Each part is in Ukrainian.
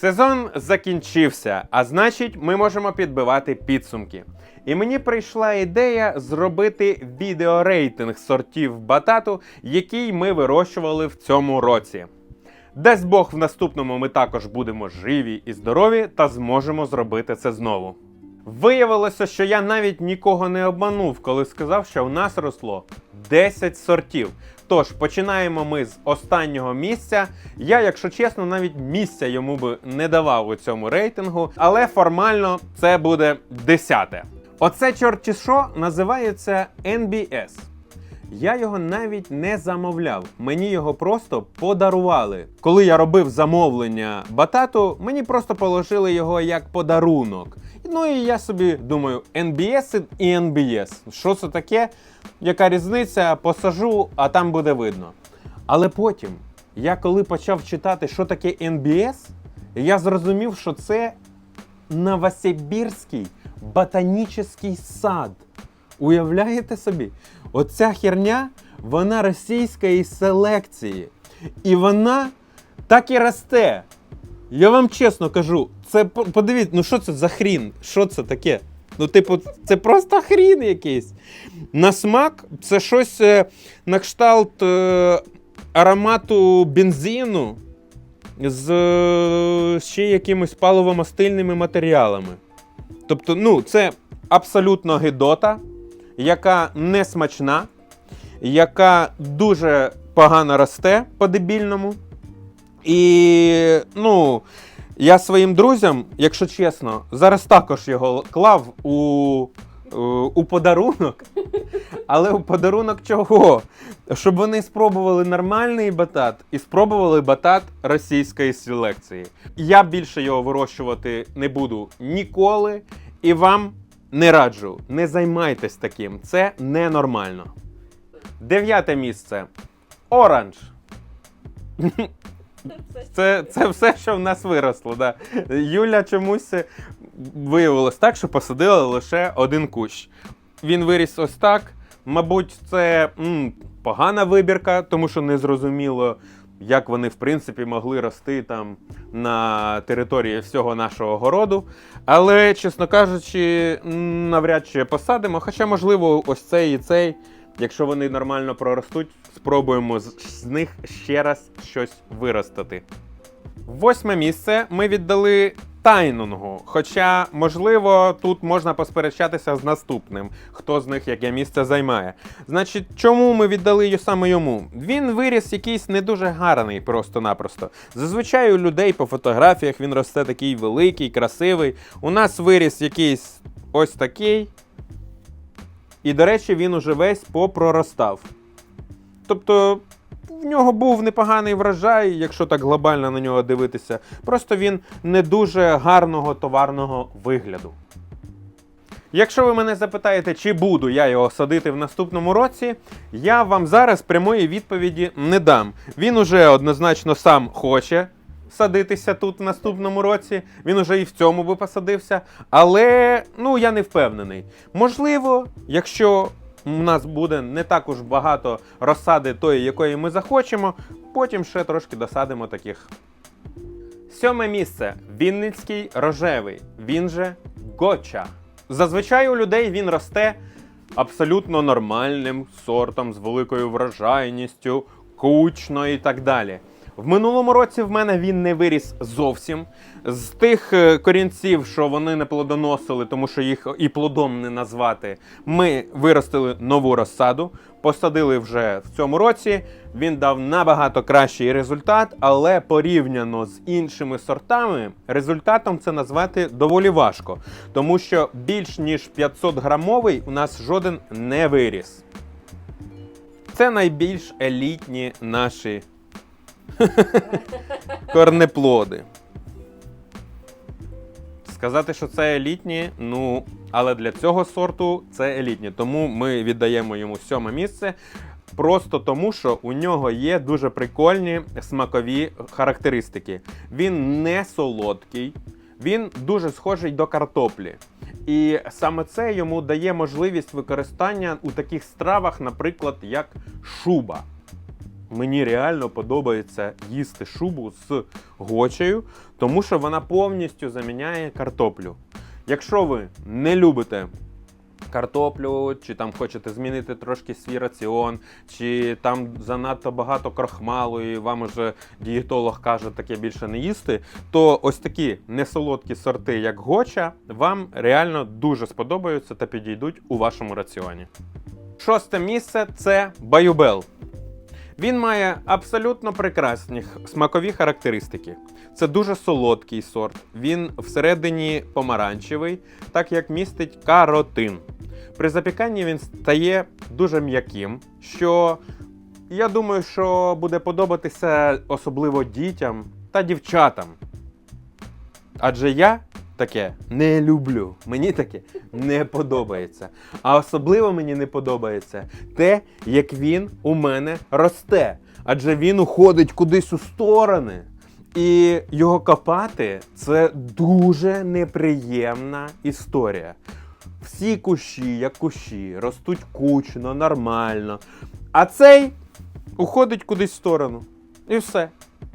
Сезон закінчився, а значить, ми можемо підбивати підсумки. І мені прийшла ідея зробити відеорейтинг сортів батату, який ми вирощували в цьому році. Дасть Бог, в наступному ми також будемо живі і здорові та зможемо зробити це знову. Виявилося, що я навіть нікого не обманув, коли сказав, що у нас росло 10 сортів. Тож починаємо ми з останнього місця. Я, якщо чесно, навіть місця йому би не давав у цьому рейтингу, але формально це буде десяте. Оце чорті що називається NBS. Я його навіть не замовляв. Мені його просто подарували. Коли я робив замовлення батату, мені просто положили його як подарунок. Ну і я собі думаю, NBS і NBS. Що це таке? Яка різниця? Посажу, а там буде видно. Але потім, я коли почав читати, що таке NBS, я зрозумів, що це Новосибірський ботанічний сад. Уявляєте собі? Оця херня, вона російської селекції. І вона так і росте. Я вам чесно кажу, це подивіться, ну що це за хрін? Що це таке? Ну, типу, це просто хрін якийсь. На смак це щось е, на кшталт е, аромату бензину з е, ще якимось паливомастильними матеріалами. Тобто, ну, це абсолютно гидота, яка не смачна, яка дуже погано росте по-дебільному. І, ну, я своїм друзям, якщо чесно, зараз також його клав у, е, у подарунок. Але у подарунок чого? Щоб вони спробували нормальний батат і спробували батат російської селекції. Я більше його вирощувати не буду ніколи. І вам не раджу, не займайтесь таким. Це ненормально. Дев'яте місце. Оранж. Це, це все, що в нас виросло. Да. Юля чомусь виявилось так, що посадила лише один кущ. Він виріс ось так. Мабуть, це м, погана вибірка, тому що не зрозуміло, як вони в принципі могли рости там на території всього нашого городу. Але, чесно кажучи, навряд чи посадимо. Хоча, можливо, ось цей і цей, якщо вони нормально проростуть, спробуємо з, них ще раз щось виростити. Восьме місце ми віддали Тайнунгу. Хоча, можливо, тут можна посперечатися з наступним, хто з них яке місце займає. Значить, чому ми віддали саме йому? Він виріс якийсь не дуже гарний, просто-напросто. Зазвичай у людей по фотографіях він росте такий великий, красивий. У нас виріс якийсь ось такий. І, до речі, він уже весь попроростав. Тобто в нього був непоганий врожай, якщо так глобально на нього дивитися. Просто він не дуже гарного товарного вигляду. Якщо ви мене запитаєте, чи буду я його садити в наступному році, я вам зараз прямої відповіді не дам. Він уже однозначно сам хоче садитися тут в наступному році. Він уже і в цьому би посадився. Але ну я не впевнений. Можливо, якщо у нас буде не так уж багато розсади тої, якої ми захочемо, потім ще трошки досадимо таких. Сьоме місце Вінницький рожевий. Він же Гоча. Зазвичай у людей він росте абсолютно нормальним сортом з великою врожайністю, кучно і так далі. В минулому році в мене він не виріс зовсім. З тих е, корінців, що вони не плодоносили, тому що їх і плодом не назвати, ми виростили нову розсаду, посадили вже в цьому році. Він дав набагато кращий результат, але порівняно з іншими сортами, результатом це назвати доволі важко, тому що більш ніж 500 грамовий у нас жоден не виріс. Це найбільш елітні наші корнеплоди. Сказати, що це елітні, ну, але для цього сорту це елітні. Тому ми віддаємо йому сьоме місце. Просто тому, що у нього є дуже прикольні смакові характеристики. Він не солодкий, він дуже схожий до картоплі. І саме це йому дає можливість використання у таких стравах, наприклад, як шуба. Мені реально подобається їсти шубу з гочею, тому що вона повністю заміняє картоплю. Якщо ви не любите картоплю, чи там хочете змінити трошки свій раціон, чи там занадто багато крохмалу, і вам уже дієтолог каже таке більше не їсти, то ось такі несолодкі сорти, як гоча, вам реально дуже сподобаються та підійдуть у вашому раціоні. Шосте місце це баюбел. Він має абсолютно прекрасні смакові характеристики. Це дуже солодкий сорт. Він всередині помаранчевий, так як містить каротин. При запіканні він стає дуже м'яким, що я думаю, що буде подобатися особливо дітям та дівчатам. Адже я таке не люблю. Мені таке не подобається. А особливо мені не подобається те, як він у мене росте. Адже він уходить кудись у сторони. І його копати це дуже неприємна історія. Всі кущі, як кущі, ростуть кучно, нормально. А цей уходить кудись в сторону. І все.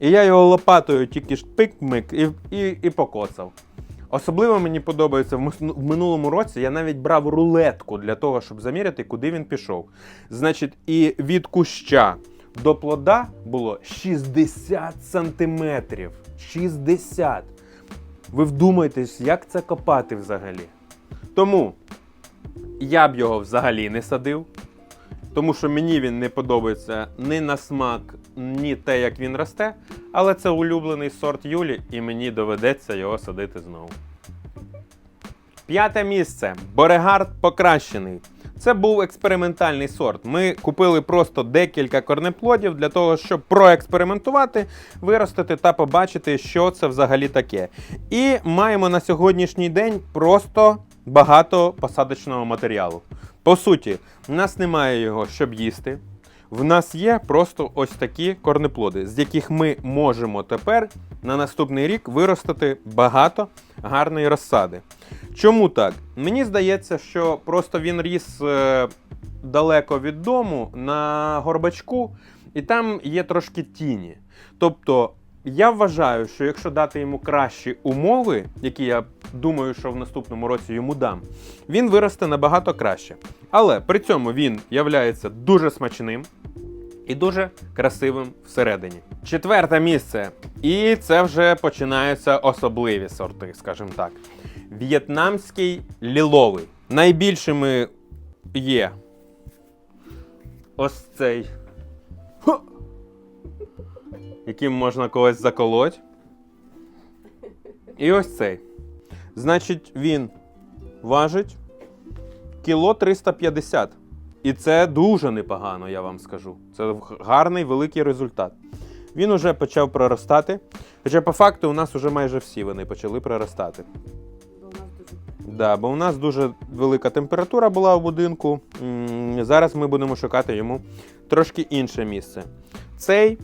І я його лопатою тільки ж пик-мик і, і, і покоцав. Особливо мені подобається в минулому році я навіть брав рулетку для того, щоб заміряти, куди він пішов. Значить, і від куща до плода було 60 сантиметрів. 60. Ви вдумайтесь, як це копати взагалі. Тому я б його взагалі не садив. Тому що мені він не подобається ні на смак, ні те, як він росте. Але це улюблений сорт Юлі, і мені доведеться його садити знову. П'яте місце. Борегард покращений. Це був експериментальний сорт. Ми купили просто декілька корнеплодів для того, щоб проекспериментувати, виростити та побачити, що це взагалі таке. І маємо на сьогоднішній день просто багато посадочного матеріалу. По суті, в нас немає його, щоб їсти. В нас є просто ось такі корнеплоди, з яких ми можемо тепер на наступний рік виростити багато гарної розсади. Чому так? Мені здається, що просто він ріс е, далеко від дому на горбачку, і там є трошки тіні. Тобто, я вважаю, що якщо дати йому кращі умови, які я думаю, що в наступному році йому дам, він виросте набагато краще. Але при цьому він являється дуже смачним і дуже красивим всередині. Четверте місце. І це вже починаються особливі сорти, скажімо так. В'єтнамський ліловий. Найбільшими є ось цей. Яким можна когось заколоть. І ось цей. Значить, він важить кіло 350. І це дуже непогано, я вам скажу. Це гарний великий результат. Він уже почав проростати. Хоча по факту у нас вже майже всі вони почали проростати. Бо у нас дуже Да, бо у нас дуже велика температура була в будинку. Зараз ми будемо шукати йому трошки інше місце. Цей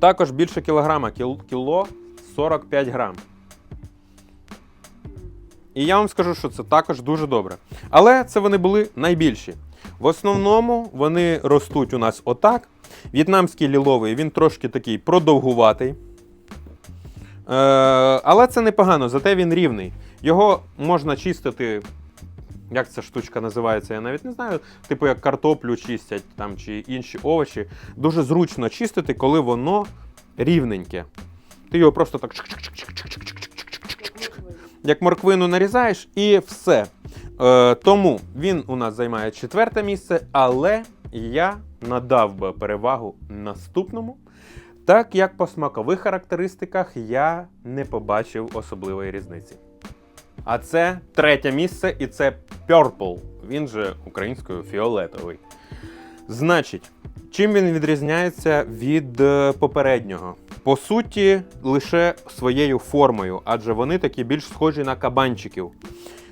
також більше кілограма, кіло 45 грам. І я вам скажу, що це також дуже добре. Але це вони були найбільші. В основному вони ростуть у нас отак. В'єтнамський ліловий, він трошки такий продовгуватий. Е, але це непогано, зате він рівний. Його можна чистити. Як ця штучка називається, я навіть не знаю. Типу як картоплю чистять там чи інші овочі. Дуже зручно чистити, коли воно рівненьке. Ти його просто так як морквину нарізаєш, і все. Е, тому він у нас займає четверте місце, але я надав би перевагу наступному. Так як по смакових характеристиках я не побачив особливої різниці. А це третє місце, і це Purple, він же українською фіолетовий. Значить, чим він відрізняється від е, попереднього? По суті, лише своєю формою, адже вони такі більш схожі на кабанчиків.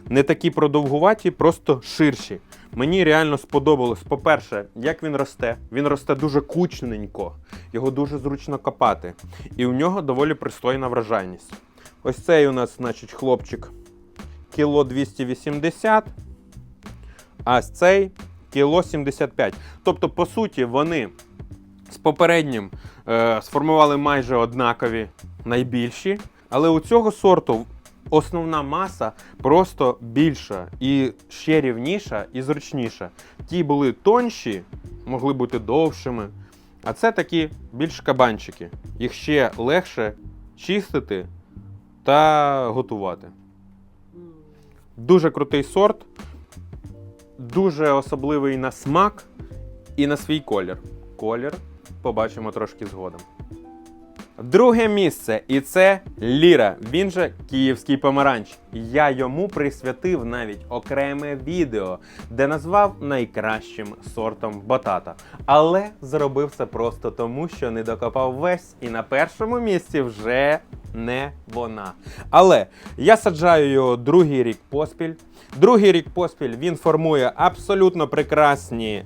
Не такі продовгуваті, просто ширші. Мені реально сподобалось. По-перше, як він росте. Він росте дуже кучненько, його дуже зручно копати. І у нього доволі пристойна вражайність. Ось цей у нас, значить, хлопчик кіло 280, а цей кіло 75. Тобто, по суті, вони З попереднім е, сформували майже однакові найбільші, але у цього сорту основна маса просто більша і ще рівніша і зручніша. Ті були тонші, могли бути довшими, а це такі більш кабанчики. Їх ще легше чистити та готувати. Дуже крутий сорт, дуже особливий на смак і на свій колір. Колір побачимо трошки згодом. Друге місце, і це Ліра. Він же київський помаранч. Я йому присвятив навіть окреме відео, де назвав найкращим сортом батата. Але зробив це просто тому, що не докопав весь, і на першому місці вже не вона. Але я саджаю його другий рік поспіль. Другий рік поспіль він формує абсолютно прекрасні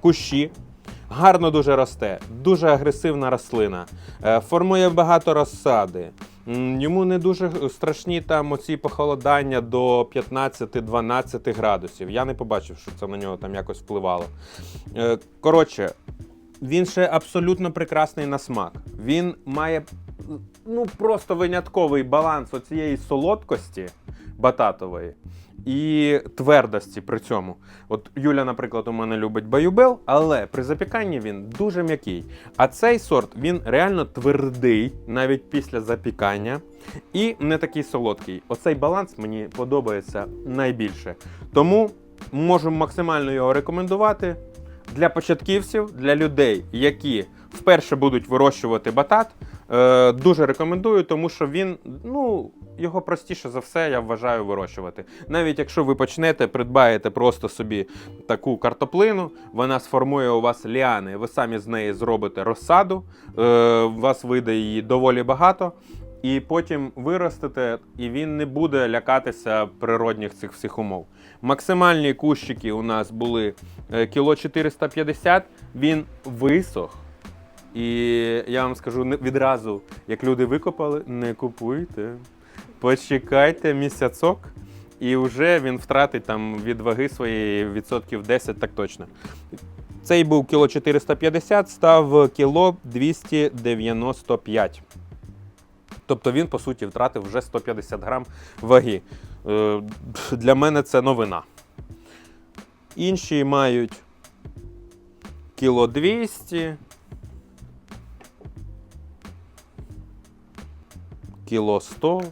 кущі. Гарно дуже росте, дуже агресивна рослина, е, формує багато розсади. Йому не дуже страшні там оці похолодання до 15-12 градусів. Я не побачив, що це на нього там якось впливало. Е, Коротше, він ще абсолютно прекрасний на смак. Він має ну, просто винятковий баланс оцієї солодкості бататової і твердості при цьому. От Юля, наприклад, у мене любить баюбел, але при запіканні він дуже м'який. А цей сорт він реально твердий навіть після запікання і не такий солодкий. Оцей баланс мені подобається найбільше. Тому можу максимально його рекомендувати для початківців, для людей, які вперше будуть вирощувати батат. Е, дуже рекомендую, тому що він, ну, його простіше за все, я вважаю, вирощувати. Навіть якщо ви почнете, придбаєте просто собі таку картоплину, вона сформує у вас ліани, ви самі з неї зробите розсаду, е, вас вийде її доволі багато. І потім виростете, і він не буде лякатися природних цих всіх умов. Максимальні кущики у нас були е, кіло 450, він висох. І я вам скажу відразу, як люди викопали, не купуйте. Почекайте місяцок, і вже він втратить там від ваги своєї відсотків 10, так точно. Цей був кіло 450, став кіло 295. Тобто він, по суті, втратив вже 150 грам ваги. Е, Для мене це новина. Інші мають кіло 200, кіло 100.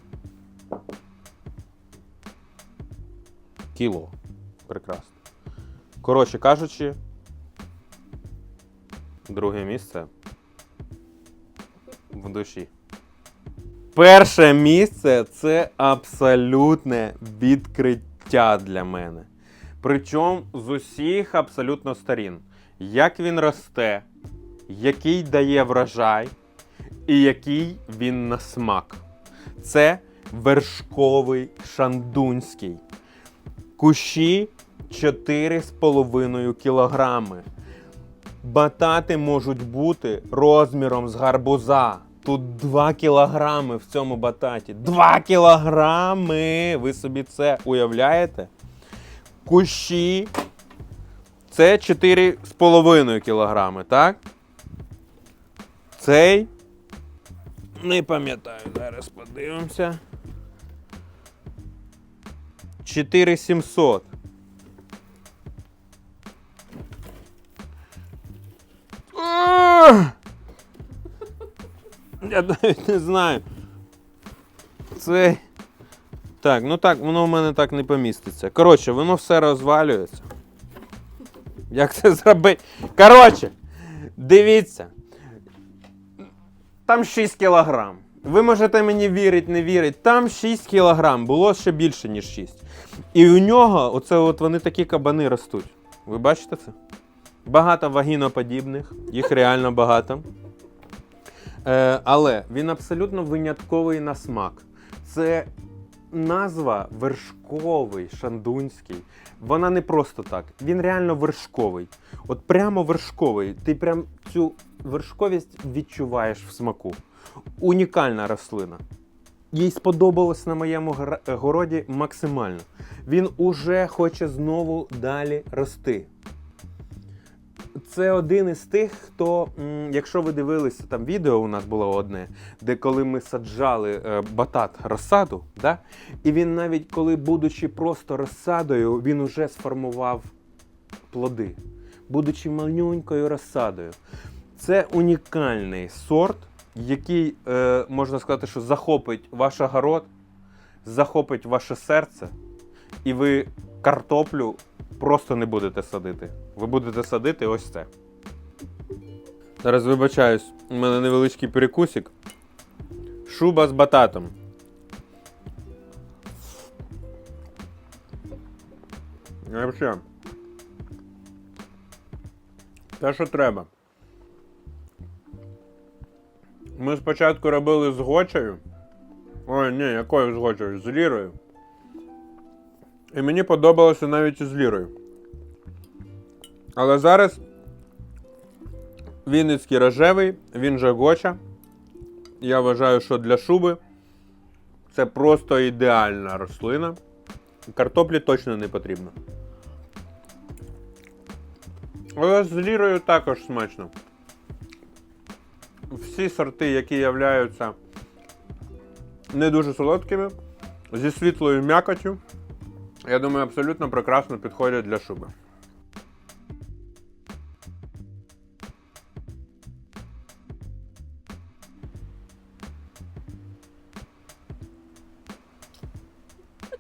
Кіло. Прекрасно. Коротше кажучи, друге місце в душі. Перше місце це абсолютне відкриття для мене. Причому з усіх абсолютно сторін. Як він росте, який дає врожай, і який він на смак. Це вершковий шандунський. Кущі 4,5 кілограми. Батати можуть бути розміром з гарбуза. Тут 2 кілограми в цьому бататі. 2 кілограми! Ви собі це уявляєте? Кущі це 4,5 кілограми, так? Цей. Не пам'ятаю, зараз подивимося. 4700. Ах! Я навіть не знаю. Це. Так, ну так, воно в мене так не поміститься. Коротше, воно все розвалюється. Як це зробити? Коротше, дивіться. Там 6 кілограм. Ви можете мені вірити, не вірити. Там 6 кілограм, було ще більше, ніж 6. І у нього, оце от вони такі кабани ростуть. Ви бачите це? Багато вагіноподібних, їх реально багато. Е, але він абсолютно винятковий на смак. Це назва вершковий, шандунський. Вона не просто так. Він реально вершковий. От прямо вершковий. Ти прям цю вершковість відчуваєш в смаку. Унікальна рослина. Їй сподобалось на моєму городі максимально. Він уже хоче знову далі рости. Це один із тих, хто, якщо ви дивилися, там відео у нас було одне, де коли ми саджали е, батат розсаду, да? і він навіть коли, будучи просто розсадою, він уже сформував плоди, будучи малюнькою розсадою. Це унікальний сорт, який, е, можна сказати, що захопить ваш огород, захопить ваше серце, і ви картоплю просто не будете садити. Ви будете садити ось це. Зараз вибачаюсь, у мене невеличкий перекусик. Шуба з бататом. Взагалі. Те, що треба. Ми спочатку робили з гочею. Ой, ні, якою з гочею? З лірою. І мені подобалося навіть із лірою. Але зараз Вінницький рожевий, він же гоча. Я вважаю, що для шуби це просто ідеальна рослина. Картоплі точно не потрібно. Але з лірою також смачно. Всі сорти, які являються не дуже солодкими, зі світлою м'якотю, я думаю, абсолютно прекрасно підходять для шуби.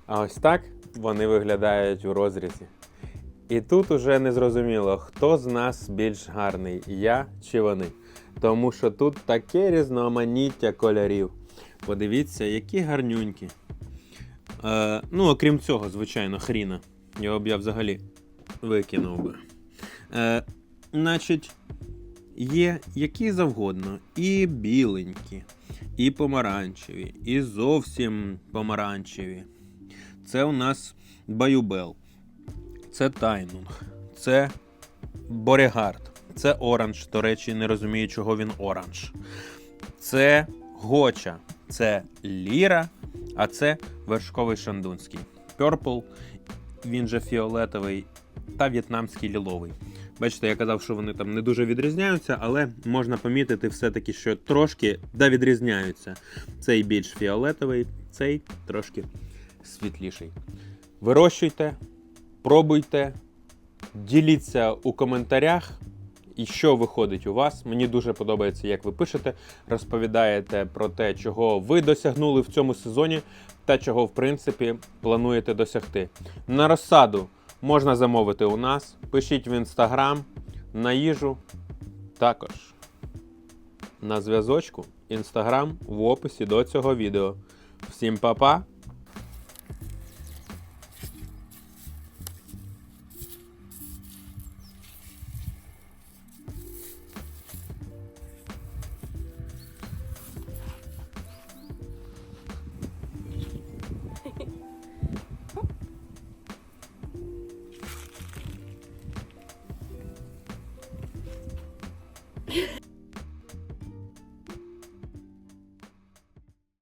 А ось так вони виглядають у розрізі. І тут уже не зрозуміло, хто з нас більш гарний, я чи вони. Тому що тут таке різноманіття кольорів. Подивіться, які гарнюнькі. Е, ну, окрім цього, звичайно, хріна. Його б я взагалі викинув би. Е, значить, є які завгодно. І біленькі, і помаранчеві, і зовсім помаранчеві. Це у нас Баюбел. Це Тайнунг. Це Борігард. Це оранж. До речі, не розумію, чого він оранж. Це Гоча. Це Ліра. А це вершковий шандунський. Purple, він же фіолетовий та в'єтнамський ліловий. Бачите, я казав, що вони там не дуже відрізняються, але можна помітити все-таки, що трошки да відрізняються. Цей більш фіолетовий, цей трошки світліший. Вирощуйте, пробуйте, діліться у коментарях. І що виходить у вас? Мені дуже подобається, як ви пишете, розповідаєте про те, чого ви досягнули в цьому сезоні та чого, в принципі, плануєте досягти. На розсаду можна замовити у нас. Пишіть в інстаграм, на їжу також. На зв'язочку інстаграм в описі до цього відео. Всім па-па!